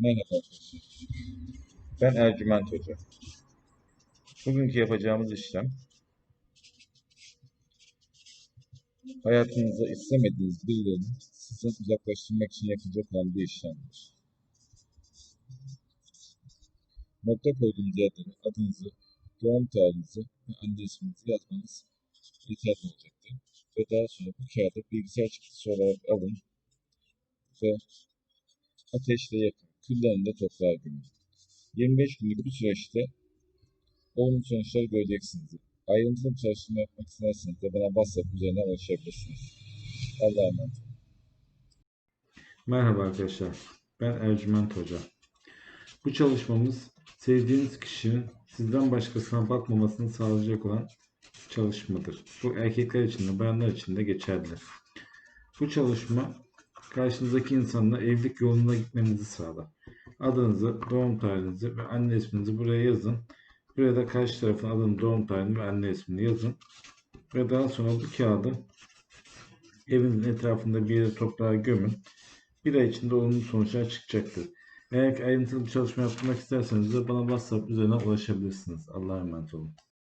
Merhaba. Ben Ercüment Hoca. Bugünkü yapacağımız işlem hayatınızda istemediğiniz birilerini sizden uzaklaştırmak için yapılacak olan bir işlemdir. Nokta koyduğunuz yerlere adınızı, doğum tarihinizi ve anne isminizi yazmanız yeterli olacaktır. Ve daha sonra bu kağıdı bilgisayar çıktısı olarak alın ve ateşle yakın, küllerinde toprağa gömün. 25 günlük bir süreçte olumlu sonuçları göreceksiniz. Ayrıntılı bir çalışma yapmak isterseniz de bana WhatsApp üzerinden ulaşabilirsiniz. Allah'a emanet. Merhaba arkadaşlar. Ben Ercüment Hoca. Bu çalışmamız sevdiğiniz kişinin sizden başkasına bakmamasını sağlayacak olan çalışmadır. Bu erkekler için de bayanlar için de geçerli. Bu çalışma karşınızdaki insanla evlilik yolunda gitmenizi sağlar. Adınızı, doğum tarihinizi ve anne isminizi buraya yazın. Buraya da karşı tarafın adını, doğum tarihini ve anne ismini yazın. Ve daha sonra bu kağıdı evinizin etrafında bir yere toprağa gömün. Bir ay içinde olumlu sonuçlar çıkacaktır. Eğer ayrıntılı bir çalışma yapmak isterseniz de bana WhatsApp üzerinden ulaşabilirsiniz. Allah'a emanet olun.